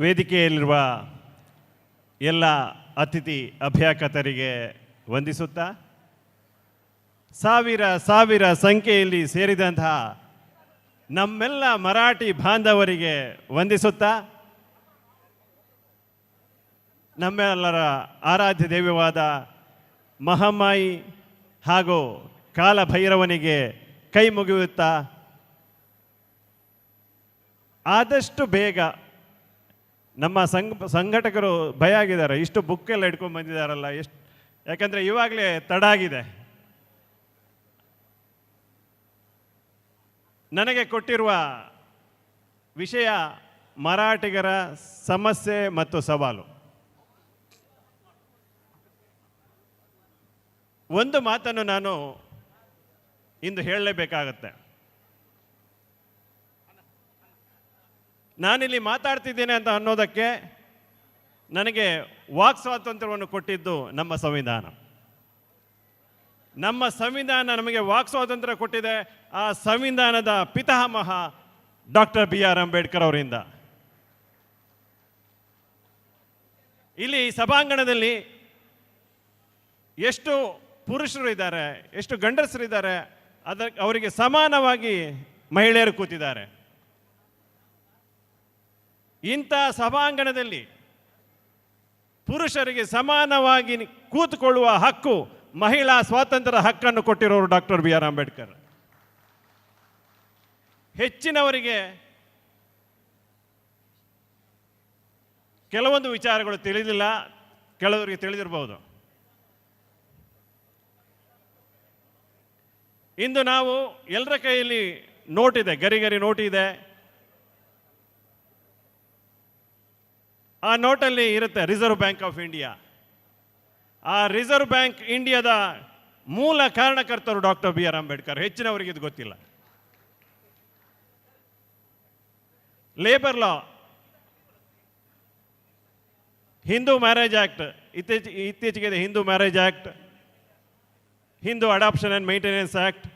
ವೇದಿಕೆಯಲ್ಲಿರುವ ಎಲ್ಲ ಅತಿಥಿ ಅಭ್ಯಾಗತರಿಗೆ ವಂದಿಸುತ್ತಾ, ಸಾವಿರ ಸಾವಿರ ಸಂಖ್ಯೆಯಲ್ಲಿ ಸೇರಿದಂತಹ ನಮ್ಮೆಲ್ಲ ಮರಾಠಿ ಬಾಂಧವರಿಗೆ ವಂದಿಸುತ್ತಾ, ನಮ್ಮೆಲ್ಲರ ಆರಾಧ್ಯ ದೈವವಾದ ಮಹಾಮಾಯಿ ಹಾಗೂ ಕಾಲಭೈರವನಿಗೆ ಕೈ ಮುಗಿಯುತ್ತಾ, ಆದಷ್ಟು ಬೇಗ ನಮ್ಮ ಸಂಘ, ಸಂಘಟಕರು ಭಯ ಆಗಿದ್ದಾರೆ. ಇಷ್ಟು ಬುಕ್ ಎಲ್ಲ ಇಟ್ಕೊಂಡು ಬಂದಿದ್ದಾರಲ್ಲ, ಎಷ್ಟು, ಯಾಕಂದರೆ ಇವಾಗಲೇ ತಡ ಆಗಿದೆ. ನನಗೆ ಕೊಟ್ಟಿರುವ ವಿಷಯ ಮರಾಠಿಗರ ಸಮಸ್ಯೆ ಮತ್ತು ಸವಾಲು. ಒಂದು ಮಾತನ್ನು ನಾನು ಇಂದು ಹೇಳಲೇಬೇಕಾಗತ್ತೆ. ನಾನಿಲ್ಲಿ ಮಾತಾಡ್ತಿದ್ದೇನೆ ಅಂತ ಅನ್ನೋದಕ್ಕೆ ನನಗೆ ವಾಕ್ ಸ್ವಾತಂತ್ರ್ಯವನ್ನು ಕೊಟ್ಟಿದ್ದು ನಮ್ಮ ಸಂವಿಧಾನ. ನಮ್ಮ ಸಂವಿಧಾನ ನಮಗೆ ವಾಕ್ ಸ್ವಾತಂತ್ರ್ಯ ಕೊಟ್ಟಿದೆ ಆ ಸಂವಿಧಾನದ ಪಿತಾಮಹ ಡಾಕ್ಟರ್ ಬಿ ಆರ್ ಅಂಬೇಡ್ಕರ್ ಅವರಿಂದ. ಇಲ್ಲಿ ಸಭಾಂಗಣದಲ್ಲಿ ಎಷ್ಟು ಪುರುಷರು ಇದ್ದಾರೆ, ಎಷ್ಟು ಗಂಡಸರು ಇದ್ದಾರೆ ಅದ ಅವರಿಗೆ ಸಮಾನವಾಗಿ ಮಹಿಳೆಯರು ಕೂತಿದ್ದಾರೆ. ಇಂಥ ಸಭಾಂಗಣದಲ್ಲಿ ಪುರುಷರಿಗೆ ಸಮಾನವಾಗಿ ಕೂತುಕೊಳ್ಳುವ ಹಕ್ಕು, ಮಹಿಳಾ ಸ್ವಾತಂತ್ರ್ಯ ಹಕ್ಕನ್ನು ಕೊಟ್ಟಿರೋರು ಡಾಕ್ಟರ್ ಬಿ ಆರ್ ಅಂಬೇಡ್ಕರ್. ಹೆಚ್ಚಿನವರಿಗೆ ಕೆಲವೊಂದು ವಿಚಾರಗಳು ತಿಳಿದಿಲ್ಲ, ಕೆಲವರಿಗೆ ತಿಳಿದಿರಬಹುದು ಇಂದು ನಾವು ಎಲ್ಲರ ಕೈಯಲ್ಲಿ ನೋಟಿದೆ ಇದೆ, ಗರಿ ಗರಿ ನೋಟ್ ಆ ನೋಟಲ್ಲಿ ಇರುತ್ತೆ ರಿಸರ್ವ್ ಬ್ಯಾಂಕ್ ಆಫ್ ಇಂಡಿಯಾ ಆ ರಿಸರ್ವ್ ಬ್ಯಾಂಕ್ ಇಂಡಿಯಾದ ಮೂಲ ಕಾರಣಕರ್ತರು ಡಾಕ್ಟರ್ ಬಿ ಆರ್ ಅಂಬೇಡ್ಕರ್ ಹೆಚ್ಚಿನವರಿಗೆ ಇದು ಗೊತ್ತಿಲ್ಲ. Labour law Hindu marriage act ಇತ್ತೀಚೆಗೆ ಇತ್ತೀಚೆಗೆ Hindu marriage act Hindu adoption and maintenance act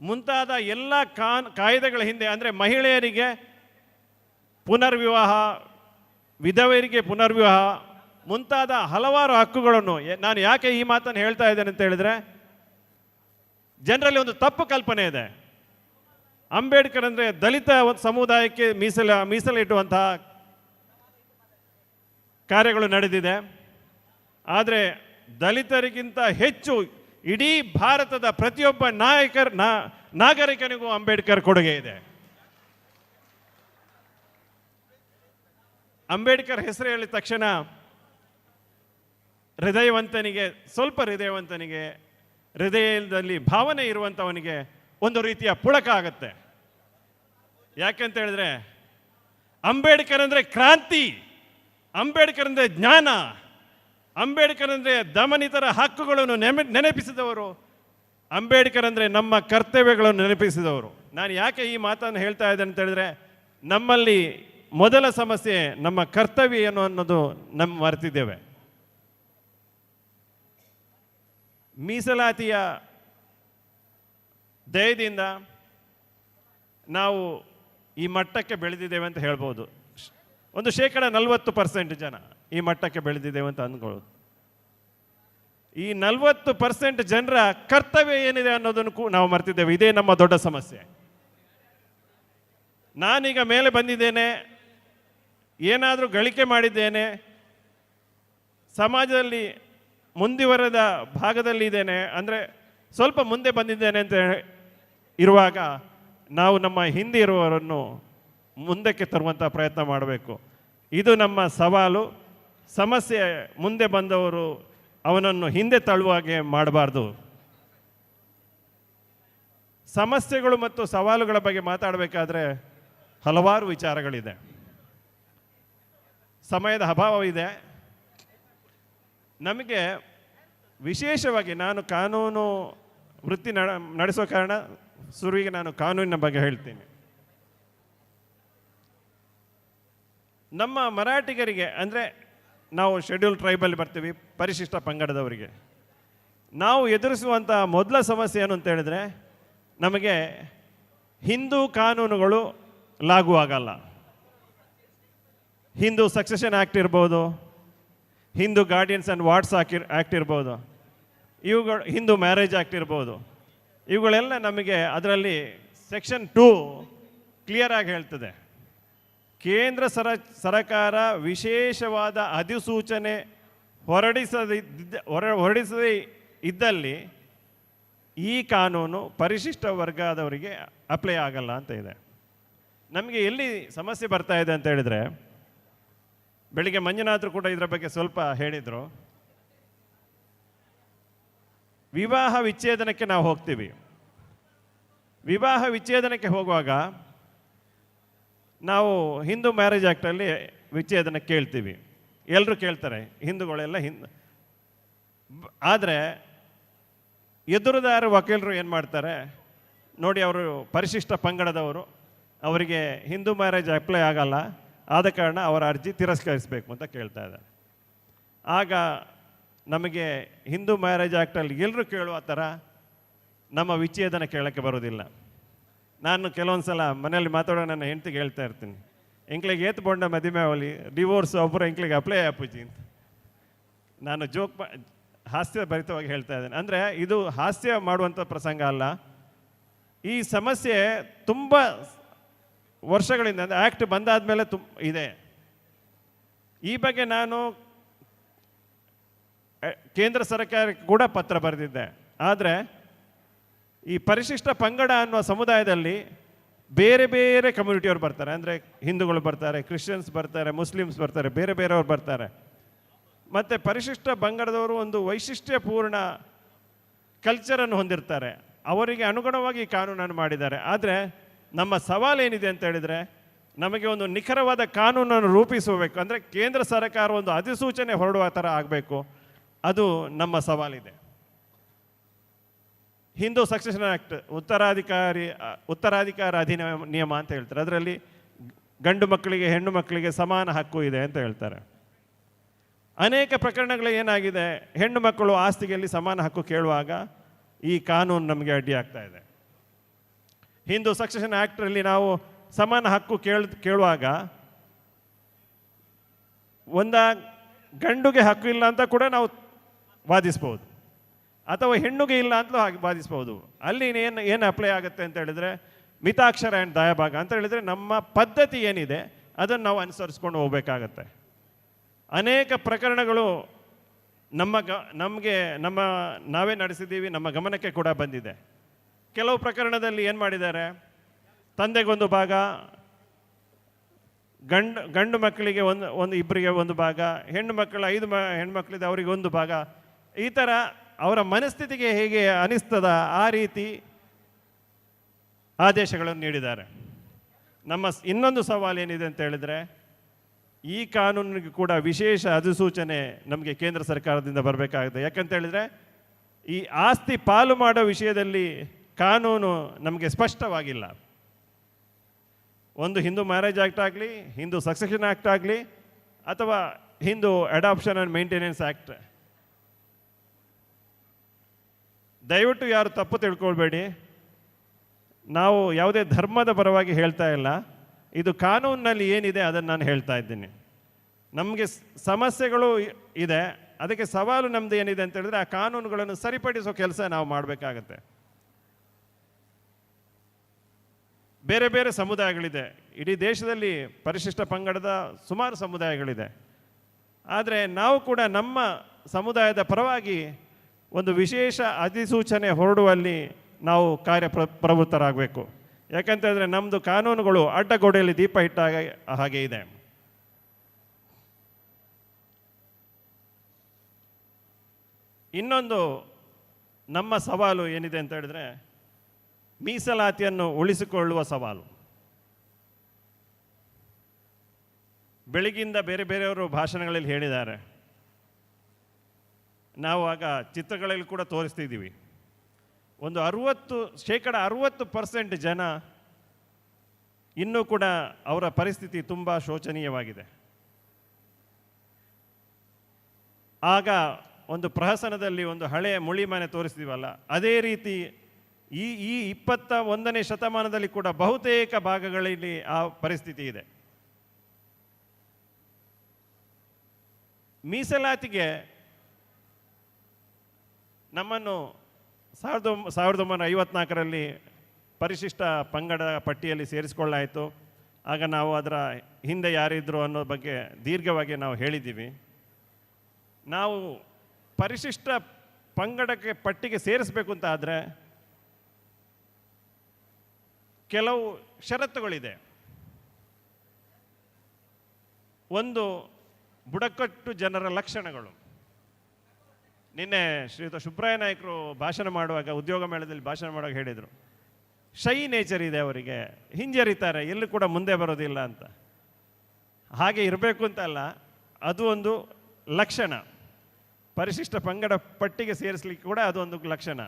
ಮುಂತಾದ ಎಲ್ಲ ಕಾನ್, ಕಾಯ್ದೆಗಳ ಹಿಂದೆ, ಅಂದರೆ ಮಹಿಳೆಯರಿಗೆ ಪುನರ್ವಿವಾಹ, ವಿಧವೆಯರಿಗೆ ಪುನರ್ವಿವಾಹ ಮುಂತಾದ ಹಲವಾರು ಹಕ್ಕುಗಳನ್ನು ನಾನು ಯಾಕೆ ಈ ಮಾತನ್ನು ಹೇಳ್ತಾ ಇದ್ದೇನೆ ಅಂತ ಹೇಳಿದ್ರೆ, ಜನರಲ್ಲಿ ಒಂದು ತಪ್ಪು ಕಲ್ಪನೆ ಇದೆ. ಅಂಬೇಡ್ಕರ್ ಅಂದರೆ ದಲಿತ ಒಂದು ಸಮುದಾಯಕ್ಕೆ ಮೀಸಲ, ಮೀಸಲಿಟ್ಟುವಂತಹ ಕಾರ್ಯಗಳು ನಡೆದಿದೆ. ಆದರೆ ದಲಿತರಿಗಿಂತ ಹೆಚ್ಚು ಇಡೀ ಭಾರತದ ಪ್ರತಿಯೊಬ್ಬ ನಾಯಕರ ನಾಗರಿಕನಿಗೂ ಅಂಬೇಡ್ಕರ್ ಕೊಡುಗೆ ಇದೆ. ಅಂಬೇಡ್ಕರ್ ಹೆಸರು ಹೇಳಿದ ತಕ್ಷಣ ಹೃದಯವಂತನಿಗೆ, ಸ್ವಲ್ಪ ಹೃದಯವಂತನಿಗೆ, ಹೃದಯದಲ್ಲಿ ಭಾವನೆ ಇರುವಂಥವನಿಗೆ ಒಂದು ರೀತಿಯ ಪುಳಕ ಆಗತ್ತೆ. ಯಾಕೆಂತ ಹೇಳಿದ್ರೆ, ಅಂಬೇಡ್ಕರ್ ಅಂದರೆ ಕ್ರಾಂತಿ, ಅಂಬೇಡ್ಕರ್ ಅಂದರೆ ಜ್ಞಾನ, ಅಂಬೇಡ್ಕರ್ ಅಂದರೆ ದಮನಿತರ ಹಕ್ಕುಗಳನ್ನು ನೆನೆ ನೆನಪಿಸಿದವರು, ಅಂಬೇಡ್ಕರ್ ಅಂದರೆ ನಮ್ಮ ಕರ್ತವ್ಯಗಳನ್ನು ನೆನಪಿಸಿದವರು. ನಾನು ಯಾಕೆ ಈ ಮಾತನ್ನು ಹೇಳ್ತಾ ಇದ್ದೇನೆ ಅಂತ ಹೇಳಿದ್ರೆ, ನಮ್ಮಲ್ಲಿ ಮೊದಲ ಸಮಸ್ಯೆ ನಮ್ಮ ಕರ್ತವ್ಯ ಏನು ಅನ್ನೋದು ನಮ್ಮ ಮರೆತಿದ್ದೇವೆ. ಮೀಸಲಾತಿಯ ದಯದಿಂದ ನಾವು ಈ ಮಟ್ಟಕ್ಕೆ ಬೆಳೆದಿದ್ದೇವೆ ಅಂತ ಹೇಳ್ಬೋದು. ಒಂದು ಶೇಕಡ ನಲವತ್ತು ಪರ್ಸೆಂಟ್ ಜನ ಈ ಮಟ್ಟಕ್ಕೆ ಬೆಳೆದಿದ್ದೇವೆ ಅಂತ ಅಂದ್ಕೊಳ್ಳೋದು. ಈ ನಲವತ್ತು ಪರ್ಸೆಂಟ್ ಜನರ ಕರ್ತವ್ಯ ಏನಿದೆ ಅನ್ನೋದನ್ನು ಕೂಡ ನಾವು ಮರ್ತಿದ್ದೇವೆ. ಇದೇ ನಮ್ಮ ದೊಡ್ಡ ಸಮಸ್ಯೆ. ನಾನೀಗ ಮೇಲೆ ಬಂದಿದ್ದೇನೆ. ಏನಾದರೂ ಗಳಿಕೆ ಮಾಡಿದ್ದೇನೆ, ಸಮಾಜದಲ್ಲಿ ಮುಂದುವರೆದ ಭಾಗದಲ್ಲಿ ಇದ್ದೇನೆ, ಅಂದರೆ ಸ್ವಲ್ಪ ಮುಂದೆ ಬಂದಿದ್ದೇನೆ ಅಂತ ಇರುವಾಗ ನಾವು ನಮ್ಮ ಹಿಂದೆ ಇರುವವರನ್ನು ಮುಂದಕ್ಕೆ ತರುವಂಥ ಪ್ರಯತ್ನ ಮಾಡಬೇಕು. ಇದು ನಮ್ಮ ಸವಾಲು. ಸಮಸ್ಯೆ ಮುಂದೆ ಬಂದವರು ಅವನನ್ನು ಹಿಂದೆ ತಳ್ಳುವ ಹಾಗೆ ಮಾಡಬಾರ್ದು. ಸಮಸ್ಯೆಗಳು ಮತ್ತು ಸವಾಲುಗಳ ಬಗ್ಗೆ ಮಾತಾಡಬೇಕಾದ್ರೆ ಹಲವಾರು ವಿಚಾರಗಳಿದೆ. ಸಮಯದ ಅಭಾವವಿದೆ. ನಮಗೆ ವಿಶೇಷವಾಗಿ ನಾನು ಕಾನೂನು ವೃತ್ತಿ ನಡ ನಡೆಸೋ ಕಾರಣ ಶುರುವಿಗೆ ನಾನು ಕಾನೂನಿನ ಬಗ್ಗೆ ಹೇಳ್ತೀನಿ. ನಮ್ಮ ಮರಾಠಿಗರಿಗೆ ಅಂದರೆ ನಾವು ಶೆಡ್ಯೂಲ್ ಟ್ರೈಬಲ್ಲಿ ಬರ್ತೀವಿ, ಪರಿಶಿಷ್ಟ ಪಂಗಡದವರಿಗೆ. ನಾವು ಎದುರಿಸುವಂಥ ಮೊದಲ ಸಮಸ್ಯೆ ಏನು ಅಂತ ಹೇಳಿದ್ರೆ, ನಮಗೆ ಹಿಂದೂ ಕಾನೂನುಗಳು ಲಾಗು ಆಗಲ್ಲ. ಹಿಂದೂ ಸಕ್ಸೆಷನ್ ಆ್ಯಕ್ಟ್ ಇರ್ಬೋದು, ಹಿಂದೂ ಗಾರ್ಡಿಯನ್ಸ್ ಆ್ಯಂಡ್ ವಾರ್ಡ್ಸ್ ಆಕಿ ಆ್ಯಕ್ಟ್ ಇರ್ಬೋದು, ಇವುಗಳು, ಹಿಂದೂ ಮ್ಯಾರೇಜ್ ಆ್ಯಕ್ಟ್ ಇರ್ಬೋದು, ಇವುಗಳೆಲ್ಲ ನಮಗೆ ಅದರಲ್ಲಿ ಸೆಕ್ಷನ್ ಟೂ ಕ್ಲಿಯರಾಗಿ ಹೇಳ್ತದೆ. ಕೇಂದ್ರ ಸರ, ಸರಕಾರ ವಿಶೇಷವಾದ ಅಧಿಸೂಚನೆ ಹೊರಡಿಸದಿದ್ದ ಹೊರ, ಹೊರಡಿಸದೇ ಇದ್ದಲ್ಲಿ ಈ ಕಾನೂನು ಪರಿಶಿಷ್ಟ ವರ್ಗದವರಿಗೆ ಅಪ್ಲೈ ಆಗಲ್ಲ ಅಂತ ಇದೆ. ನಮಗೆ ಎಲ್ಲಿ ಸಮಸ್ಯೆ ಬರ್ತಾ ಇದೆ ಅಂತ ಹೇಳಿದರೆ ಬೆಳಿಗ್ಗೆ ಮಂಜುನಾಥರು ಕೂಡ ಇದರ ಬಗ್ಗೆ ಸ್ವಲ್ಪ ಹೇಳಿದರು. ವಿವಾಹ ವಿಚ್ಛೇದನಕ್ಕೆ ನಾವು ಹೋಗ್ತೀವಿ. ವಿವಾಹ ವಿಚ್ಛೇದನಕ್ಕೆ ಹೋಗುವಾಗ ನಾವು ಹಿಂದೂ ಮ್ಯಾರೇಜ್ ಆ್ಯಕ್ಟಲ್ಲಿ ವಿಚ್ಛೇದನ ಕೇಳ್ತೀವಿ. ಎಲ್ಲರೂ ಕೇಳ್ತಾರೆ, ಹಿಂದೂಗಳೆಲ್ಲ ಹಿಂದ್ ಆದರೆ ಎದುರುದಾರ ವಕೀಲರು ಏನು ಮಾಡ್ತಾರೆ? ನೋಡಿ ಅವರು ಪರಿಶಿಷ್ಟ ಪಂಗಡದವರು, ಅವರಿಗೆ ಹಿಂದೂ ಮ್ಯಾರೇಜ್ ಅಪ್ಲೈ ಆಗಲ್ಲ. ಆದ ಕಾರಣ ಅವರ ಅರ್ಜಿ ತಿರಸ್ಕರಿಸಬೇಕು ಅಂತ ಕೇಳ್ತಾ ಇದ್ದಾರೆ. ಆಗ ನಮಗೆ ಹಿಂದೂ ಮ್ಯಾರೇಜ್ ಆ್ಯಕ್ಟಲ್ಲಿ ಎಲ್ಲರೂ ಕೇಳುವ ಥರ ನಮ್ಮ ವಿಚ್ಛೇದನ ಕೇಳೋಕ್ಕೆ ಬರೋದಿಲ್ಲ ನಾನು ಕೆಲವೊಂದು ಸಲ ಮನೆಯಲ್ಲಿ ಮಾತಾಡೋ ನನ್ನ ಹೆಂಡ್ತಿಗೆ ಹೇಳ್ತಾ ಇರ್ತೀನಿ. ಎಂಕ್ಳಿಗೆ ಏತ್ ಬೊಂಡ ಮದುವೆ ಅವಲಿ ಡಿವೋರ್ಸ್ ಒಬ್ಬರು ಎಂಕ್ಲಿಗೆ ಅಪ್ಲೈ ಆಪೂಜಿ ಅಂತ. ನಾನು ಜೋಕ್ ಹಾಸ್ಯ ಭರಿತವಾಗಿ ಹೇಳ್ತಾ ಇದ್ದೇನೆ. ಅಂದರೆ ಇದು ಹಾಸ್ಯ ಮಾಡುವಂಥ ಪ್ರಸಂಗ ಅಲ್ಲ. ಈ ಸಮಸ್ಯೆ ತುಂಬ ವರ್ಷಗಳಿಂದ, ಅಂದರೆ ಆ್ಯಕ್ಟ್ ಬಂದಾದ ತುಂ ಇದೆ. ಈ ಬಗ್ಗೆ ನಾನು ಕೇಂದ್ರ ಸರ್ಕಾರಕ್ಕೆ ಕೂಡ ಪತ್ರ ಬರೆದಿದ್ದೆ. ಆದರೆ, ಈ ಪರಿಶಿಷ್ಟ ಪಂಗಡ ಅನ್ನುವ ಸಮುದಾಯದಲ್ಲಿ ಬೇರೆ ಬೇರೆ ಕಮ್ಯುನಿಟಿಯವರು ಬರ್ತಾರೆ. ಅಂದರೆ ಹಿಂದೂಗಳು ಬರ್ತಾರೆ ಕ್ರಿಶ್ಚಿಯನ್ಸ್ ಬರ್ತಾರೆ ಮುಸ್ಲಿಮ್ಸ್ ಬರ್ತಾರೆ, ಬೇರೆ ಬೇರೆಯವರು ಬರ್ತಾರೆ. ಮತ್ತು ಪರಿಶಿಷ್ಟ ಪಂಗಡದವರು ಒಂದು ವೈಶಿಷ್ಟ್ಯಪೂರ್ಣ ಕಲ್ಚರನ್ನು ಹೊಂದಿರ್ತಾರೆ. ಅವರಿಗೆ ಅನುಗುಣವಾಗಿ ಕಾನೂನನ್ನು ಮಾಡಿದ್ದಾರೆ. ಆದರೆ ನಮ್ಮ ಸವಾಲೇನಿದೆ ಅಂತ ಹೇಳಿದರೆ, ನಮಗೆ ಒಂದು ನಿಖರವಾದ ಕಾನೂನನ್ನು ರೂಪಿಸಬೇಕು. ಅಂದರೆ ಕೇಂದ್ರ ಸರ್ಕಾರ ಒಂದು ಅಧಿಸೂಚನೆ ಹೊರಡುವ ಥರ ಆಗಬೇಕು. ಅದು ನಮ್ಮ ಸವಾಲಿದೆ ಹಿಂದೂ ಸಕ್ಸೆಷನ್ ಆ್ಯಕ್ಟ್ ಉತ್ತರಾಧಿಕಾರಿ ಉತ್ತರಾಧಿಕಾರ ಅಧಿನಿಯಮ, ನಿಯಮ ಅಂತ ಹೇಳ್ತಾರೆ. ಅದರಲ್ಲಿ ಗಂಡು ಮಕ್ಕಳಿಗೆ, ಹೆಣ್ಣು ಮಕ್ಕಳಿಗೆ ಸಮಾನ ಹಕ್ಕು ಇದೆ ಅಂತ ಹೇಳ್ತಾರೆ. ಅನೇಕ ಪ್ರಕರಣಗಳು ಏನಾಗಿದೆ? ಹೆಣ್ಣು ಮಕ್ಕಳು ಆಸ್ತಿಗೆಯಲ್ಲಿ ಸಮಾನ ಹಕ್ಕು ಕೇಳುವಾಗ ಈ ಕಾನೂನು ನಮಗೆ ಅಡ್ಡಿ ಆಗ್ತಾ ಇದೆ. ಹಿಂದೂ ಸಕ್ಸೆಷನ್ ಆ್ಯಕ್ಟ್ರಲ್ಲಿ ನಾವು ಸಮಾನ ಹಕ್ಕು ಕೇಳ, ಕೇಳುವಾಗ ಒಂದ ಗಂಡುಗೆ ಹಕ್ಕು ಇಲ್ಲ ಅಂತ ಕೂಡ ನಾವು ವಾದಿಸ್ಬೋದು. ಅಥವಾ ಹೆಣ್ಣುಗೆ ಇಲ್ಲ ಅಂತಲೂ ಹಾಗೆ ವಾದಿಸ್ಬೋದು. ಅಲ್ಲಿ ಏನು ಏನು ಅಪ್ಲೈ ಆಗುತ್ತೆ ಅಂತ ಹೇಳಿದರೆ ಮಿತಾಕ್ಷರ ಆ್ಯಂಡ್ ದಯಭಾಗ ಅಂತ ಹೇಳಿದರೆ ನಮ್ಮ ಪದ್ಧತಿ ಏನಿದೆ ಅದನ್ನು ನಾವು ಅನುಸರಿಸ್ಕೊಂಡು ಹೋಗಬೇಕಾಗತ್ತೆ. ಅನೇಕ ಪ್ರಕರಣಗಳು ನಮ್ಮ ಗ, ನಮಗೆ, ನಮ್ಮ ನಾವೇ ನಡೆಸಿದ್ದೀವಿ, ನಮ್ಮ ಗಮನಕ್ಕೆ ಕೂಡ ಬಂದಿದೆ. ಕೆಲವು ಪ್ರಕರಣದಲ್ಲಿ ಏನು ಮಾಡಿದ್ದಾರೆ? ತಂದೆಗೊಂದು ಭಾಗ, ಗಂಡು ಗಂಡು ಮಕ್ಕಳಿಗೆ ಒಂದು ಒಂದು ಇಬ್ಬರಿಗೆ ಒಂದು ಭಾಗ, ಹೆಣ್ಣು ಮಕ್ಕಳು, ಐದು ಮ ಹೆಣ್ಮಕ್ಳಿದೆ ಅವರಿಗೆ ಒಂದು ಭಾಗ. ಈ ಥರ ಅವರ ಮನಸ್ಥಿತಿಗೆ ಹೇಗೆ ಅನಿಸ್ತದ ಆ ರೀತಿ ಆದೇಶಗಳನ್ನು ನೀಡಿದ್ದಾರೆ. ನಮ್ಮ ಇನ್ನೊಂದು ಸವಾಲು ಏನಿದೆ ಅಂತ ಹೇಳಿದರೆ, ಈ ಕಾನೂನಿಗೆ ಕೂಡ ವಿಶೇಷ ಅಧಿಸೂಚನೆ ನಮಗೆ ಕೇಂದ್ರ ಸರ್ಕಾರದಿಂದ ಬರಬೇಕಾಗುತ್ತೆ ಯಾಕಂತ ಹೇಳಿದರೆ, ಈ ಆಸ್ತಿ ಪಾಲು ಮಾಡೋ ವಿಷಯದಲ್ಲಿ ಕಾನೂನು ನಮಗೆ ಸ್ಪಷ್ಟವಾಗಿಲ್ಲ. ಒಂದು ಹಿಂದೂ ಮ್ಯಾರೇಜ್ ಆ್ಯಕ್ಟ್ ಆಗಲಿ, ಹಿಂದೂ ಸಕ್ಸೆಷನ್ ಆ್ಯಕ್ಟ್ ಆಗಲಿ, ಅಥವಾ Hindu adoption and maintenance act ದಯವಿಟ್ಟು ಯಾರು ತಪ್ಪು ತಿಳ್ಕೊಳ್ಬೇಡಿ. ನಾವು ಯಾವುದೇ ಧರ್ಮದ ಪರವಾಗಿ ಹೇಳ್ತಾ ಇಲ್ಲ. ಇದು ಕಾನೂನಿನಲ್ಲಿ ಏನಿದೆ ಅದನ್ನು ನಾನು ಹೇಳ್ತಾ ಇದ್ದೀನಿ. ನಮಗೆ ಸಮಸ್ಯೆಗಳು ಇದೆ. ಅದಕ್ಕೆ ಸವಾಲು ನಮ್ಮದು ಏನಿದೆ ಅಂತ ಹೇಳಿದ್ರೆ ಆ ಕಾನೂನುಗಳನ್ನು ಸರಿಪಡಿಸೋ ಕೆಲಸ ನಾವು ಮಾಡಬೇಕಾಗತ್ತೆ. ಬೇರೆ ಬೇರೆ ಸಮುದಾಯಗಳಿದೆ. ಇಡೀ ದೇಶದಲ್ಲಿ ಪರಿಶಿಷ್ಟ ಪಂಗಡದ ಸುಮಾರು ಸಮುದಾಯಗಳಿದೆ. ಆದರೆ ನಾವು ಕೂಡ ನಮ್ಮ ಸಮುದಾಯದ ಪರವಾಗಿ ಒಂದು ವಿಶೇಷ ಅಧಿಸೂಚನೆ ಹೊರಡುವಲ್ಲಿ ನಾವು ಕಾರ್ಯ ಪ್ರ, ಪ್ರವೃತ್ತರಾಗಬೇಕು. ಯಾಕಂತಂದರೆ ನಮ್ಮದು ಕಾನೂನುಗಳು ಅಡ್ಡಗೋಡೆಯಲ್ಲಿ ದೀಪ ಇಟ್ಟಾಗ ಹಾಗೆ ಇದೆ. ಇನ್ನೊಂದು ನಮ್ಮ ಸವಾಲು ಏನಿದೆ ಅಂತ ಹೇಳಿದ್ರೆ ಮೀಸಲಾತಿಯನ್ನು ಉಳಿಸಿಕೊಳ್ಳುವ ಸವಾಲು. ಬೆಳಗಿಂದ ಬೇರೆ ಬೇರೆಯವರು ಭಾಷಣಗಳಲ್ಲಿ ಹೇಳಿದ್ದಾರೆ. ನಾವು ಆಗ ಚಿತ್ರಗಳಲ್ಲಿ ಕೂಡ ತೋರಿಸ್ತಿದ್ದೀವಿ. ಒಂದು ಅರುವತ್ತು, ಶೇಕಡ ಅರುವತ್ತು ಪರ್ಸೆಂಟ್ ಜನ ಇನ್ನೂ ಕೂಡ ಅವರ ಪರಿಸ್ಥಿತಿ ತುಂಬ ಶೋಚನೀಯವಾಗಿದೆ. ಆಗ ಒಂದು ಪ್ರಹಸನದಲ್ಲಿ ಒಂದು ಹಳೆಯ ಮುಳಿ ಮನೆ ತೋರಿಸ್ತೀವಲ್ಲ, ಅದೇ ರೀತಿ ಈ ಈ ಇಪ್ಪತ್ತ ಒಂದನೇ ಶತಮಾನದಲ್ಲಿ ಕೂಡ ಬಹುತೇಕ ಭಾಗಗಳಲ್ಲಿ ಆ ಪರಿಸ್ಥಿತಿ ಇದೆ. ಮೀಸಲಾತಿಗೆ ನಮ್ಮನ್ನು ಸಾವಿರದ ಸಾವಿರದ ಒಂಬೈನೂರ ಐವತ್ನಾಲ್ಕರಲ್ಲಿ ಪರಿಶಿಷ್ಟ ಪಂಗಡ ಪಟ್ಟಿಯಲ್ಲಿ ಸೇರಿಸಿಕೊಳ್ಳಾಯಿತು ಆಗ ನಾವು ಅದರ ಹಿಂದೆ ಯಾರಿದ್ರು ಅನ್ನೋ ಬಗ್ಗೆ ದೀರ್ಘವಾಗಿ ನಾವು ಹೇಳಿದ್ದೀವಿ. ನಾವು ಪರಿಶಿಷ್ಟ ಪಂಗಡಕ್ಕೆ ಪಟ್ಟಿಗೆ ಸೇರಿಸಬೇಕು ಅಂತ ಆದರೆ ಕೆಲವು ಷರತ್ತುಗಳಿದೆ. ಒಂದು ಬುಡಕಟ್ಟು ಜನರ ಲಕ್ಷಣಗಳು. ನಿನ್ನೆ ಶ್ರೀಯುತ ಸುಬ್ರಾಯ ನಾಯಕರು ಭಾಷಣ ಮಾಡುವಾಗ, ಉದ್ಯೋಗ ಮೇಳದಲ್ಲಿ ಭಾಷಣ ಮಾಡುವಾಗ ಹೇಳಿದರು. ಶೈ ನೇಚರ್ ಇದೆ ಅವರಿಗೆ. ಹಿಂಜರಿತಾರೆ, ಎಲ್ಲೂ ಕೂಡ ಮುಂದೆ ಬರೋದಿಲ್ಲ ಅಂತ. ಹಾಗೆ ಇರಬೇಕು ಅಂತ ಅಲ್ಲ, ಅದು ಒಂದು ಲಕ್ಷಣ. ಪರಿಶಿಷ್ಟ ಪಂಗಡ ಪಟ್ಟಿಗೆ ಸೇರಿಸ್ಲಿಕ್ಕೆ ಕೂಡ ಅದೊಂದು ಲಕ್ಷಣ.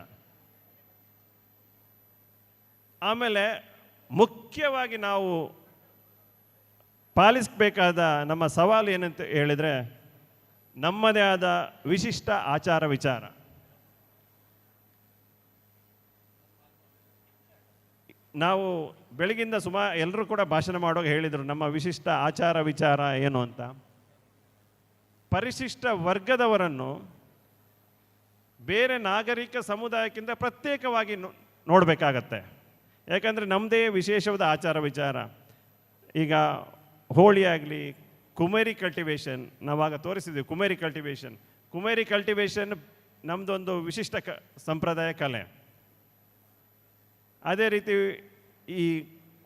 ಆಮೇಲೆ ಮುಖ್ಯವಾಗಿ ನಾವು ಪಾಲಿಸಬೇಕಾದ ನಮ್ಮ ಸವಾಲು ಏನಂತ ಹೇಳಿದರೆ ನಮ್ಮದೇ ಆದ ವಿಶಿಷ್ಟ ಆಚಾರ ವಿಚಾರ. ನಾವು ಬೆಳಗಿಂದ ಸುಮಾ ಎಲ್ಲರೂ ಕೂಡ ಭಾಷಣ ಮಾಡುವಾಗ ಹೇಳಿದರು ನಮ್ಮ ವಿಶಿಷ್ಟ ಆಚಾರ ವಿಚಾರ ಏನು ಅಂತ. ಪರಿಶಿಷ್ಟ ವರ್ಗದವರನ್ನು ಬೇರೆ ನಾಗರಿಕ ಸಮುದಾಯಕ್ಕಿಂತ ಪ್ರತ್ಯೇಕವಾಗಿ ನೋಡಬೇಕಾಗತ್ತೆ. ಯಾಕಂದರೆ ನಮ್ಮದೇ ವಿಶೇಷವಾದ ಆಚಾರ ವಿಚಾರ. ಈಗ ಹೋಳಿ ಆಗಲಿ, ಕುಮೇರಿ ಕಲ್ಟಿವೇಶನ್ ನಾವಾಗ ತೋರಿಸಿದ್ದೀವಿ ಕುಮೇರಿ ಕಲ್ಟಿವೇಶನ್ ಕುಮೇರಿ ಕಲ್ಟಿವೇಶನ್ ನಮ್ಮದೊಂದು ವಿಶಿಷ್ಟ ಕ, ಸಂಪ್ರದಾಯ ಕಲೆ. ಅದೇ ರೀತಿ ಈ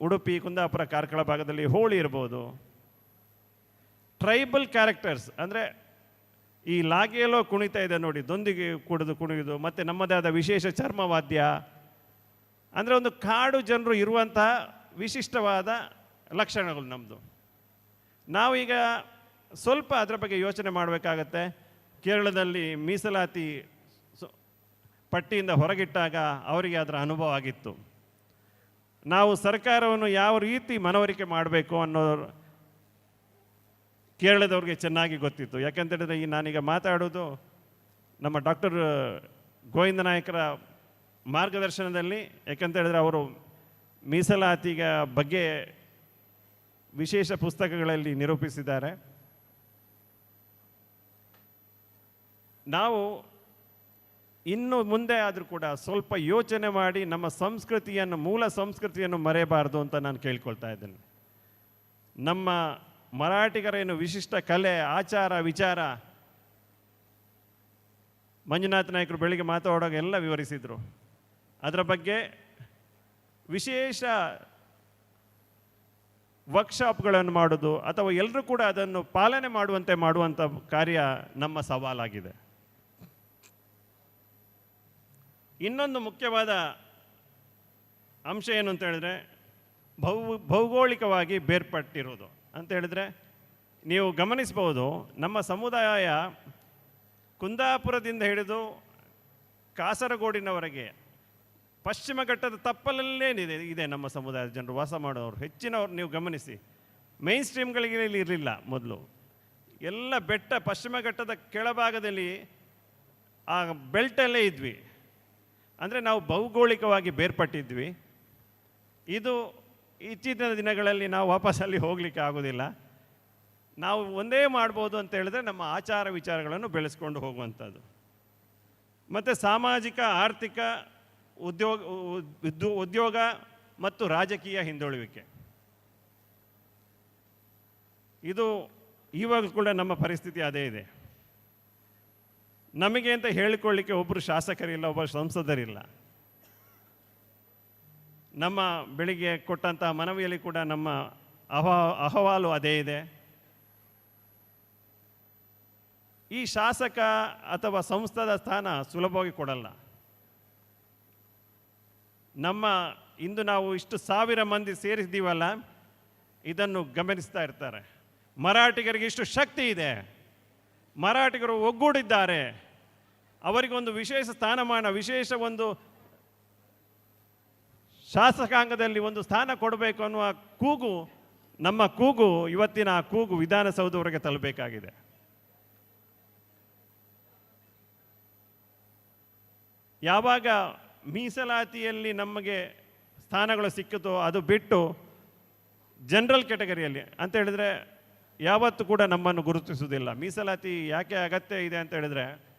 ಉಡುಪಿ, ಕುಂದಾಪುರ, ಕಾರ್ಕಳ ಭಾಗದಲ್ಲಿ ಹೋಳಿ ಇರ್ಬೋದು. ಟ್ರೈಬಲ್ ಕ್ಯಾರೆಕ್ಟರ್ಸ್ ಅಂದರೆ ಈ ಲಾಗೇಲೋ ಕುಣಿತಾ ಇದೆ ನೋಡಿ, ದೊಂದಿಗೆ ಕುಡಿದು ಕುಣಿಯೋದು ಮತ್ತು ನಮ್ಮದೇ ಆದ ವಿಶೇಷ ಚರ್ಮವಾದ್ಯ ಅಂದರೆ ಒಂದು ಕಾಡು ಜನರು ಇರುವಂತಹ ವಿಶಿಷ್ಟವಾದ ಲಕ್ಷಣಗಳು ನಮ್ಮದು ನಾವೀಗ ಸ್ವಲ್ಪ ಅದರ ಬಗ್ಗೆ ಯೋಚನೆ ಮಾಡಬೇಕಾಗತ್ತೆ. ಕೇರಳದಲ್ಲಿ ಮೀಸಲಾತಿ ಪಟ್ಟಿಯಿಂದ ಹೊರಗಿಟ್ಟಾಗ ಅವರಿಗೆ ಅದರ ಅನುಭವ ಆಗಿತ್ತು. ನಾವು ಸರ್ಕಾರವನ್ನು ಯಾವ ರೀತಿ ಮನವರಿಕೆ ಮಾಡಬೇಕು ಅನ್ನೋ ಕೇರಳದವ್ರಿಗೆ ಚೆನ್ನಾಗಿ ಗೊತ್ತಿತ್ತು. ಯಾಕಂತೇಳಿದ್ರೆ ಈ ನಾನೀಗ ಮಾತಾಡೋದು ನಮ್ಮ ಡಾಕ್ಟರ್ ಗೋವಿಂದ ನಾಯಕರ ಮಾರ್ಗದರ್ಶನದಲ್ಲಿ, ಯಾಕಂತ ಹೇಳಿದ್ರೆ ಅವರು ಮೀಸಲಾತಿಯ ಬಗ್ಗೆ ವಿಶೇಷ ಪುಸ್ತಕಗಳಲ್ಲಿ ನಿರೂಪಿಸಿದ್ದಾರೆ. ನಾವು ಇನ್ನು ಮುಂದೆ ಆದರೂ ಕೂಡ ಸ್ವಲ್ಪ ಯೋಚನೆ ಮಾಡಿ ನಮ್ಮ ಸಂಸ್ಕೃತಿಯನ್ನು, ಮೂಲ ಸಂಸ್ಕೃತಿಯನ್ನು ಮರೆಯಬಾರದು ಅಂತ ನಾನು ಕೇಳ್ಕೊಳ್ತಾ ಇದ್ದೇನೆ. ನಮ್ಮ ಮರಾಠಿಗರೇನು ವಿಶಿಷ್ಟ ಕಲೆ, ಆಚಾರ, ವಿಚಾರ, ಮಂಜುನಾಥ ನಾಯಕರು ಬೆಳಿಗ್ಗೆ ಮಾತಾಡೋವಾಗ ಎಲ್ಲ ವಿವರಿಸಿದರು. ಅದರ ಬಗ್ಗೆ ವಿಶೇಷ ವರ್ಕ್ಶಾಪ್ಗಳನ್ನು ಮಾಡೋದು ಅಥವಾ ಎಲ್ಲರೂ ಕೂಡ ಅದನ್ನು ಪಾಲನೆ ಮಾಡುವಂತೆ ಮಾಡುವಂಥ ಕಾರ್ಯ ನಮ್ಮ ಸವಾಲಾಗಿದೆ. ಇನ್ನೊಂದು ಮುಖ್ಯವಾದ ಅಂಶ ಏನು ಅಂತ ಹೇಳಿದ್ರೆ, ಭೌ, ಭೌಗೋಳಿಕವಾಗಿ ಬೇರ್ಪಟ್ಟಿರೋದು ಅಂತ ಹೇಳಿದ್ರೆ, ನೀವು ಗಮನಿಸಬಹುದು ನಮ್ಮ ಸಮುದಾಯ ಕುಂದಾಪುರದಿಂದ ಹಿಡಿದು ಕಾಸರಗೋಡಿನವರೆಗೆ ಪಶ್ಚಿಮ ಘಟ್ಟದ ತಪ್ಪಲಲ್ಲೇನಿದೆ? ಇದೆ ನಮ್ಮ ಸಮುದಾಯದ ಜನರು ವಾಸ ಮಾಡೋರು. ಹೆಚ್ಚಿನವ್ರು ನೀವು ಗಮನಿಸಿ. ಮೈನ್ ಸ್ಟ್ರೀಮ್ಗಳಿಗೆ ಇಲ್ಲಿ ಇರಲಿಲ್ಲ ಮೊದಲು. ಎಲ್ಲ ಬೆಟ್ಟ ಪಶ್ಚಿಮ ಘಟ್ಟದ ಕೆಳಭಾಗದಲ್ಲಿ ಆ ಬೆಲ್ಟಲ್ಲೇ ಇದ್ವಿ. ಅಂದರೆ ನಾವು ಭೌಗೋಳಿಕವಾಗಿ ಬೇರ್ಪಟ್ಟಿದ್ವಿ. ಇದು ಇತ್ತೀಚಿನ ದಿನಗಳಲ್ಲಿ ನಾವು ವಾಪಸ್ ಅಲ್ಲಿ ಹೋಗಲಿಕ್ಕೆ ಆಗೋದಿಲ್ಲ. ನಾವು ಒಂದೇ ಮಾಡ್ಬೋದು ಅಂತ ಹೇಳಿದ್ರೆ ನಮ್ಮ ಆಚಾರ ವಿಚಾರಗಳನ್ನು ಬೆಳೆಸ್ಕೊಂಡು ಹೋಗುವಂಥದ್ದು. ಮತ್ತು ಸಾಮಾಜಿಕ, ಆರ್ಥಿಕ ಉದ್ಯೋಗ ಉದ್ಯೋಗ ಮತ್ತು ರಾಜಕೀಯ ಹಿಂದುಳುವಿಕೆ. ಇದು ಇವಾಗ ಕೂಡ ನಮ್ಮ ಪರಿಸ್ಥಿತಿ ಅದೇ ಇದೆ. ನಮಗೆ ಅಂತ ಹೇಳಿಕೊಳ್ಳಿಕ್ಕೆ ಒಬ್ಬರು ಶಾಸಕರಿಲ್ಲ ಒಬ್ಬರು ಸಂಸದರಿಲ್ಲ. ನಮ್ಮ ಬೆಳಿಗ್ಗೆ ಕೊಟ್ಟಂತಹ ಮನವಿಯಲ್ಲಿ ಕೂಡ ನಮ್ಮ ಅಹ, ಅಹವಾಲು ಅದೇ ಇದೆ. ಈ ಶಾಸಕ ಅಥವಾ ಸಂಸ್ಥದ ಸ್ಥಾನ ಸುಲಭವಾಗಿ ಕೊಡಲ್ಲ. ನಮ್ಮ ಇಂದು ನಾವು ಇಷ್ಟು ಸಾವಿರ ಮಂದಿ ಸೇರಿಸಿದ್ದೀವಲ್ಲ ಇದನ್ನು ಗಮನಿಸ್ತಾ ಇರ್ತಾರೆ. ಮರಾಠಿಗರಿಗೆ ಇಷ್ಟು ಶಕ್ತಿ ಇದೆ. ಮರಾಠಿಗರು ಒಗ್ಗೂಡಿದ್ದಾರೆ. ಅವರಿಗೊಂದು ವಿಶೇಷ ಸ್ಥಾನಮಾನ, ವಿಶೇಷ ಒಂದು ಶಾಸಕಾಂಗದಲ್ಲಿ ಒಂದು ಸ್ಥಾನ ಕೊಡಬೇಕು ಅನ್ನುವ ಕೂಗು, ನಮ್ಮ ಕೂಗು ಇವತ್ತಿನ ಆ ಕೂಗು ವಿಧಾನಸೌಧವರೆಗೆ ತಲುಪಬೇಕಾಗಿದೆ. ಯಾವಾಗ ಮೀಸಲಾತಿಯಲ್ಲಿ ನಮಗೆ ಸ್ಥಾನಗಳು ಸಿಕ್ಕಿತು ಅದು ಬಿಟ್ಟು ಜನರಲ್ ಕ್ಯಾಟಗರಿಯಲ್ಲಿ ಅಂತ ಹೇಳಿದ್ರೆ ಯಾವತ್ತೂ ಕೂಡ ನಮ್ಮನ್ನು ಗುರುತಿಸುವುದಿಲ್ಲ. ಮೀಸಲಾತಿ ಯಾಕೆ ಅಗತ್ಯ ಇದೆ ಅಂತ ಹೇಳಿದ್ರೆ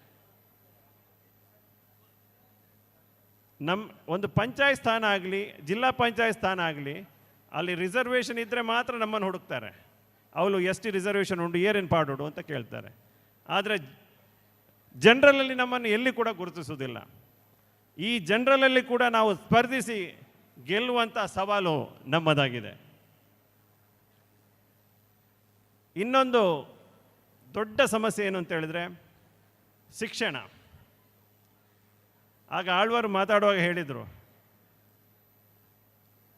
ನಮ್ಮ ಒಂದು ಪಂಚಾಯತ್ ಸ್ಥಾನ ಆಗಲಿ, ಜಿಲ್ಲಾ ಪಂಚಾಯತ್ ಸ್ಥಾನ ಆಗಲಿ, ಅಲ್ಲಿ ರಿಸರ್ವೇಷನ್ ಇದ್ದರೆ ಮಾತ್ರ ನಮ್ಮನ್ನು ಹುಡುಕ್ತಾರೆ. ಅವಳು ಎಷ್ಟು ರಿಸರ್ವೇಷನ್ ಉಂಡು ಏರೇನು ಪಾಡುಡು ಅಂತ ಕೇಳ್ತಾರೆ. ಆದರೆ ಜನರಲಲ್ಲಿ ನಮ್ಮನ್ನು ಎಲ್ಲಿ ಕೂಡ ಗುರುತಿಸುವುದಿಲ್ಲ. ಈ ಜನರಲಲ್ಲಿ ಕೂಡ ನಾವು ಸ್ಪರ್ಧಿಸಿ ಗೆಲ್ಲುವಂಥ ಸವಾಲು ನಮ್ಮದಾಗಿದೆ. ಇನ್ನೊಂದು ದೊಡ್ಡ ಸಮಸ್ಯೆ ಏನು ಅಂತ ಹೇಳಿದ್ರೆ, ಶಿಕ್ಷಣ. ಆಗ ಆಳ್ವರು ಮಾತಾಡುವಾಗ ಹೇಳಿದರು,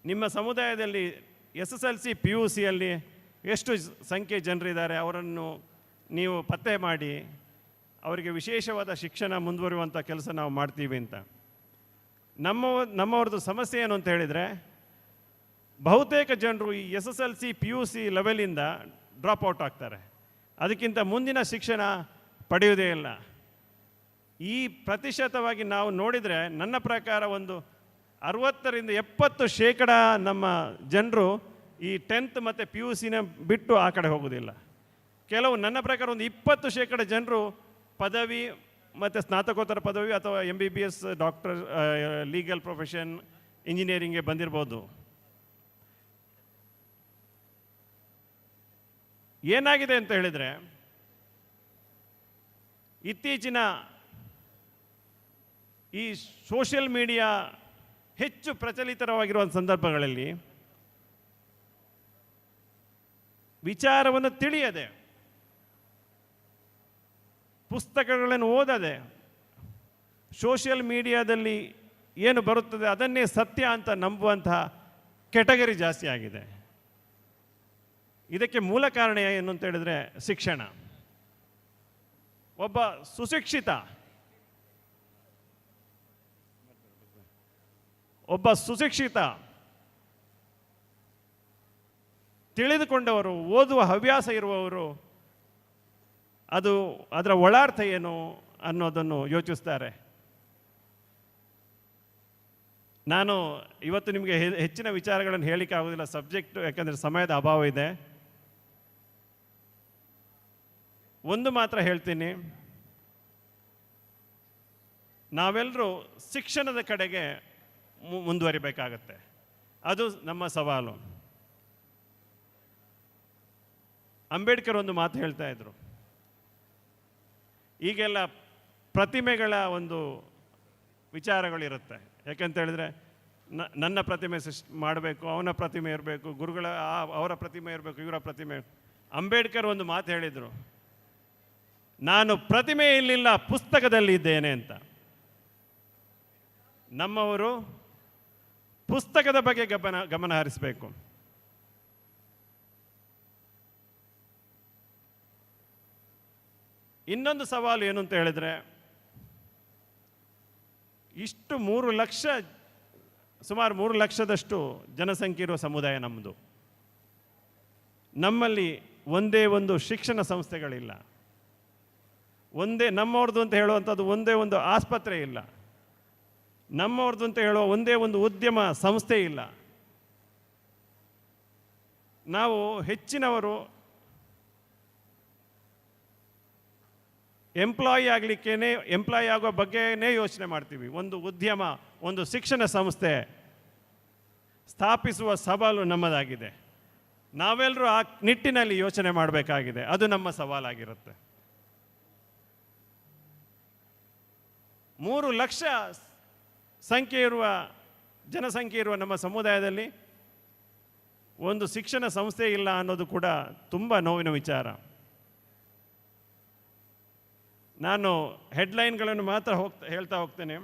ನಿಮ್ಮ ಸಮುದಾಯದಲ್ಲಿ S S L C, P U ಸಿಯಲ್ಲಿ ಎಷ್ಟು ಸಂಖ್ಯೆ ಜನರಿದ್ದಾರೆ, ಅವರನ್ನು ನೀವು ಪತ್ತೆ ಮಾಡಿ, ಅವರಿಗೆ ವಿಶೇಷವಾದ ಶಿಕ್ಷಣ ಮುಂದುವರಿಯುವಂಥ ಕೆಲಸ ನಾವು ಮಾಡ್ತೀವಿ ಅಂತ. ನಮ್ಮ, ನಮ್ಮವ್ರದ್ದು ಸಮಸ್ಯೆ ಏನು ಅಂತ ಹೇಳಿದರೆ, ಬಹುತೇಕ ಜನರು ಈ S S L C, P U C ಲೆವೆಲಿಂದ drop out ಆಗ್ತಾರೆ. ಅದಕ್ಕಿಂತ ಮುಂದಿನ ಶಿಕ್ಷಣ ಪಡೆಯುವುದೇ ಇಲ್ಲ. ಈ ಪ್ರತಿಶತವಾಗಿ ನಾವು ನೋಡಿದರೆ ನನ್ನ ಪ್ರಕಾರ ಒಂದು ಅರವತ್ತರಿಂದ ಎಪ್ಪತ್ತು ಶೇಕಡ ನಮ್ಮ ಜನರು ಈ ಟೆಂತ್ ಮತ್ತು ಪಿ ಯು ಸಿನ ಬಿಟ್ಟು ಆ ಕಡೆ ಹೋಗೋದಿಲ್ಲ ಕೆಲವು ನನ್ನ ಪ್ರಕಾರ ಒಂದು ಇಪ್ಪತ್ತು ಶೇಕಡ ಜನರು ಪದವಿ ಮತ್ತು ಸ್ನಾತಕೋತ್ತರ ಪದವಿ ಅಥವಾ M B B S doctor legal profession ಇಂಜಿನಿಯರಿಂಗ್ಗೆ ಬಂದಿರ್ಬೋದು. ಏನಾಗಿದೆ ಅಂತ ಹೇಳಿದರೆ, ಇತ್ತೀಚಿನ ಈ ಸೋಷಿಯಲ್ ಮೀಡಿಯಾ ಹೆಚ್ಚು ಪ್ರಚಲಿತರವಾಗಿರುವ ಸಂದರ್ಭಗಳಲ್ಲಿ ವಿಚಾರವನ್ನು ತಿಳಿಯದೆ ಪುಸ್ತಕಗಳನ್ನು ಓದದೆ ಸೋಷಿಯಲ್ ಮೀಡಿಯಾದಲ್ಲಿ ಏನು ಬರುತ್ತದೆ ಅದನ್ನೇ ಸತ್ಯ ಅಂತ ನಂಬುವಂತಹ ಕೆಟಗರಿ ಜಾಸ್ತಿ ಆಗಿದೆ. ಇದಕ್ಕೆ ಮೂಲ ಕಾರಣ ಏನು ಅಂತ ಹೇಳಿದ್ರೆ ಶಿಕ್ಷಣ. ಒಬ್ಬ ಸುಶಿಕ್ಷಿತ ಒಬ್ಬ ಸುಶಿಕ್ಷಿತ ತಿಳಿದುಕೊಂಡವರು, ಓದುವ ಹವ್ಯಾಸ ಇರುವವರು ಅದು ಅದರ ಒಳಾರ್ಥ ಏನು ಅನ್ನೋದನ್ನು ಯೋಚಿಸ್ತಾರೆ. ನಾನು ಇವತ್ತು ನಿಮಗೆ ಹೆಚ್ಚಿನ ವಿಚಾರಗಳನ್ನು ಹೇಳಲಿಕ್ಕೆ ಆಗೋದಿಲ್ಲ ಸಬ್ಜೆಕ್ಟ್ ಯಾಕಂದರೆ ಸಮಯದ ಅಭಾವ ಇದೆ. ಒಂದು ಮಾತ್ರ ಹೇಳ್ತೀನಿ. ನಾವೆಲ್ಲರೂ ಶಿಕ್ಷಣದ ಕಡೆಗೆ ಮುಂದುವರಿಬೇಕಾಗತ್ತೆ. ಅದು ನಮ್ಮ ಸವಾಲು. ಅಂಬೇಡ್ಕರ್ ಒಂದು ಮಾತು ಹೇಳ್ತಾ ಇದ್ರು. ಈಗೆಲ್ಲ ಪ್ರತಿಮೆಗಳ ಒಂದು ವಿಚಾರಗಳಿರುತ್ತೆ. ಯಾಕೆಂತ ಹೇಳಿದ್ರೆ ನನ್ನ ಪ್ರತಿಮೆ ಸೃಷ್ಟಿ ಮಾಡಬೇಕು, ಅವನ ಪ್ರತಿಮೆ ಇರಬೇಕು, ಗುರುಗಳ ಅವರ ಪ್ರತಿಮೆ ಇರಬೇಕು, ಇವರ ಪ್ರತಿಮೆ ಅಂಬೇಡ್ಕರ್ ಒಂದು ಮಾತು ಹೇಳಿದರು, ನಾನು ಪ್ರತಿಮೆ ಇಲ್ಲಿಲ್ಲ, ಪುಸ್ತಕದಲ್ಲಿ ಇದ್ದೇನೆ ಅಂತ. ನಮ್ಮವರು ಪುಸ್ತಕದ ಬಗ್ಗೆ ಗಮನ ಗಮನ ಹರಿಸಬೇಕು. ಇನ್ನೊಂದು ಸವಾಲು ಏನು ಅಂತ ಹೇಳಿದರೆ, ಇಷ್ಟು ಮೂರು ಲಕ್ಷ, ಸುಮಾರು ಮೂರು ಲಕ್ಷದಷ್ಟು ಜನಸಂಖ್ಯೆ ಇರುವ ಸಮುದಾಯ ನಮ್ಮದು ನಮ್ಮಲ್ಲಿ ಒಂದೇ ಒಂದು ಶಿಕ್ಷಣ ಸಂಸ್ಥೆಗಳಿಲ್ಲ. ಒಂದೇ ನಮ್ಮವ್ರದ್ದು ಅಂತ ಹೇಳುವಂಥದ್ದು ಒಂದೇ ಒಂದು ಆಸ್ಪತ್ರೆ ಇಲ್ಲ. ನಮ್ಮವ್ರದ್ದು ಅಂತ ಹೇಳುವ ಒಂದೇ ಒಂದು ಉದ್ಯಮ ಸಂಸ್ಥೆ ಇಲ್ಲ. ನಾವು ಹೆಚ್ಚಿನವರು ಎಂಪ್ಲಾಯಿ ಆಗಲಿಕ್ಕೇನೆ ಎಂಪ್ಲಾಯಿ ಆಗೋ ಬಗ್ಗೆನೇ ಯೋಚನೆ ಮಾಡ್ತೀವಿ. ಒಂದು ಉದ್ಯಮ, ಒಂದು ಶಿಕ್ಷಣ ಸಂಸ್ಥೆ ಸ್ಥಾಪಿಸುವ ಸವಾಲು ನಮ್ಮದಾಗಿದೆ. ನಾವೆಲ್ಲರೂ ಆ ನಿಟ್ಟಿನಲ್ಲಿ ಯೋಚನೆ ಮಾಡಬೇಕಾಗಿದೆ. ಅದು ನಮ್ಮ ಸವಾಲಾಗಿರುತ್ತೆ. ಮೂರು ಲಕ್ಷ ಸಂಖ್ಯೆ ಇರುವ, ಜನಸಂಖ್ಯೆ ಇರುವ ನಮ್ಮ ಸಮುದಾಯದಲ್ಲಿ ಒಂದು ಶಿಕ್ಷಣ ಸಂಸ್ಥೆ ಇಲ್ಲ ಅನ್ನೋದು ಕೂಡ ತುಂಬ ನೋವಿನ ವಿಚಾರ. ನಾನು ಹೆಡ್ಲೈನ್ಗಳನ್ನು ಮಾತ್ರ ಹೋಗ್ತಾ ಹೇಳ್ತಾ ಹೋಗ್ತೇನೆ.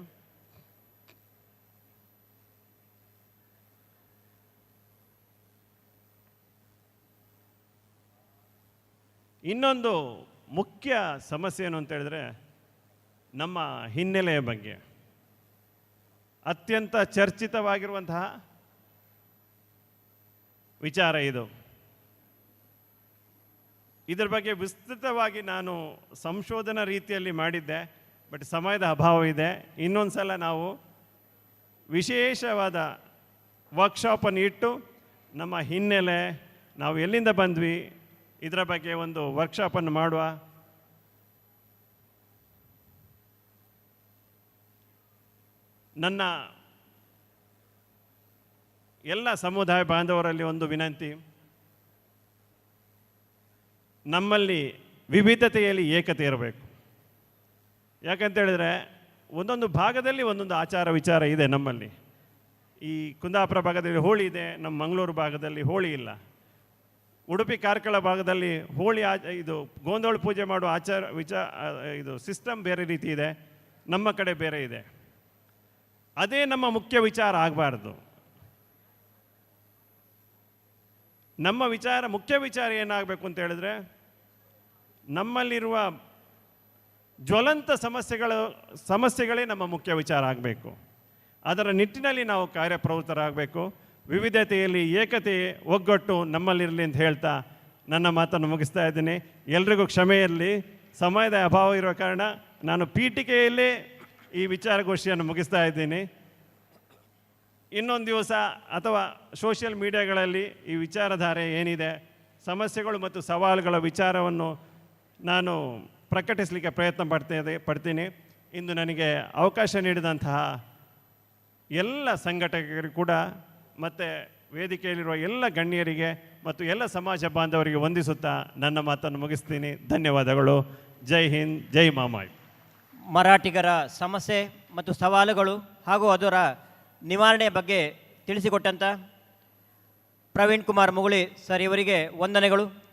ಇನ್ನೊಂದು ಮುಖ್ಯ ಸಮಸ್ಯೆ ಏನು ಅಂತ ಹೇಳಿದ್ರೆ ನಮ್ಮ ಹಿನ್ನೆಲೆಯ ಬಗ್ಗೆ. ಅತ್ಯಂತ ಚರ್ಚಿತವಾಗಿರುವಂತಹ ವಿಚಾರ ಇದು. ಇದರ ಬಗ್ಗೆ ವಿಸ್ತೃತವಾಗಿ ನಾನು ಸಂಶೋಧನಾ ರೀತಿಯಲ್ಲಿ ಮಾಡಿದ್ದೆ, ಬಟ್ ಸಮಯದ ಅಭಾವ ಇದೆ. ಇನ್ನೊಂದು ಸಲ ನಾವು ವಿಶೇಷವಾದ ವರ್ಕ್ಶಾಪನ್ನು ಇಟ್ಟು ನಮ್ಮ ಹಿನ್ನೆಲೆ ನಾವು ಎಲ್ಲಿಂದ ಬಂದ್ವಿ, ಇದರ ಬಗ್ಗೆ ಒಂದು ವರ್ಕ್ಶಾಪನ್ನು ಮಾಡುವ. ನನ್ನ ಎಲ್ಲ ಸಮುದಾಯ ಬಾಂಧವರಲ್ಲಿ ಒಂದು ವಿನಂತಿ. ನಮ್ಮಲ್ಲಿ ವಿವಿಧತೆಯಲ್ಲಿ ಏಕತೆ ಇರಬೇಕು. ಯಾಕಂತ ಹೇಳಿದ್ರೆ ಒಂದೊಂದು ಭಾಗದಲ್ಲಿ ಒಂದೊಂದು ಆಚಾರ ವಿಚಾರ ಇದೆ ನಮ್ಮಲ್ಲಿ. ಈ ಕುಂದಾಪುರ ಭಾಗದಲ್ಲಿ ಹೋಳಿ ಇದೆ, ನಮ್ಮ ಮಂಗಳೂರು ಭಾಗದಲ್ಲಿ ಹೋಳಿ ಇಲ್ಲ. ಉಡುಪಿ, ಕಾರ್ಕಳ ಭಾಗದಲ್ಲಿ ಹೋಳಿ ಆ, ಇದು ಗೋಂದೋಳ ಪೂಜೆ ಮಾಡುವ ಆಚಾರ ವಿಚಾರ ಇದು ಸಿಸ್ಟಮ್ ಬೇರೆ ರೀತಿ ಇದೆ, ನಮ್ಮ ಕಡೆ ಬೇರೆ ಇದೆ. ಅದೇ ನಮ್ಮ ಮುಖ್ಯ ವಿಚಾರ ಆಗಬಾರ್ದು. ನಮ್ಮ ವಿಚಾರ, ಮುಖ್ಯ ವಿಚಾರ ಏನಾಗಬೇಕು ಅಂತ ಹೇಳಿದ್ರೆ, ನಮ್ಮಲ್ಲಿರುವ ಜ್ವಲಂತ ಸಮಸ್ಯೆಗಳು, ಸಮಸ್ಯೆಗಳೇ ನಮ್ಮ ಮುಖ್ಯ ವಿಚಾರ ಆಗಬೇಕು. ಅದರ ನಿಟ್ಟಿನಲ್ಲಿ ನಾವು ಕಾರ್ಯಪ್ರವೃತ್ತರಾಗಬೇಕು. ವಿವಿಧತೆಯಲ್ಲಿ ಏಕತೆ, ಒಗ್ಗಟ್ಟು ನಮ್ಮಲ್ಲಿರಲಿ ಅಂತ ಹೇಳ್ತಾ ನನ್ನ ಮಾತನ್ನು ಮುಗಿಸ್ತಾ ಇದ್ದೀನಿ. ಎಲ್ರಿಗೂ ಕ್ಷಮೆ ಇರಲಿ. ಸಮಯದ ಅಭಾವ ಇರುವ ಕಾರಣ ನಾನು ಪೀಠಿಕೆಯಲ್ಲೇ ಈ ವಿಚಾರಗೋಷ್ಠಿಯನ್ನು ಮುಗಿಸ್ತಾ ಇದ್ದೀನಿ. ಇನ್ನೊಂದು ದಿವಸ ಅಥವಾ ಸೋಷಿಯಲ್ ಮೀಡಿಯಾಗಳಲ್ಲಿ ಈ ವಿಚಾರಧಾರೆ ಏನಿದೆ, ಸಮಸ್ಯೆಗಳು ಮತ್ತು ಸವಾಲುಗಳ ವಿಚಾರವನ್ನು ನಾನು ಪ್ರಕಟಿಸಲಿಕ್ಕೆ ಪ್ರಯತ್ನ ಪಡ್ತೇನೆ, ಪಡ್ತೀನಿ. ಇಂದು ನನಗೆ ಅವಕಾಶ ನೀಡಿದಂತಹ ಎಲ್ಲ ಸಂಘಟಕರಿಗೂ ಕೂಡ ಮತ್ತು ವೇದಿಕೆಯಲ್ಲಿರುವ ಎಲ್ಲ ಗಣ್ಯರಿಗೆ ಮತ್ತು ಎಲ್ಲ ಸಮಾಜ ಬಾಂಧವರಿಗೆ ವಂದಿಸುತ್ತಾ ನನ್ನ ಮಾತನ್ನು ಮುಗಿಸ್ತೀನಿ. ಧನ್ಯವಾದಗಳು. ಜೈ ಹಿಂದ್, ಜೈ ಮಾಮಾಯ್. ಮರಾಠಿಗರ ಸಮಸ್ಯೆ ಮತ್ತು ಸವಾಲುಗಳು ಹಾಗೂ ಅದರ ನಿವಾರಣೆಯ ಬಗ್ಗೆ ತಿಳಿಸಿಕೊಟ್ಟಂತ ಪ್ರವೀಣ್ ಕುಮಾರ್ ಮುಗುಳಿ ಸರ್ ಇವರಿಗೆ ವಂದನೆಗಳು.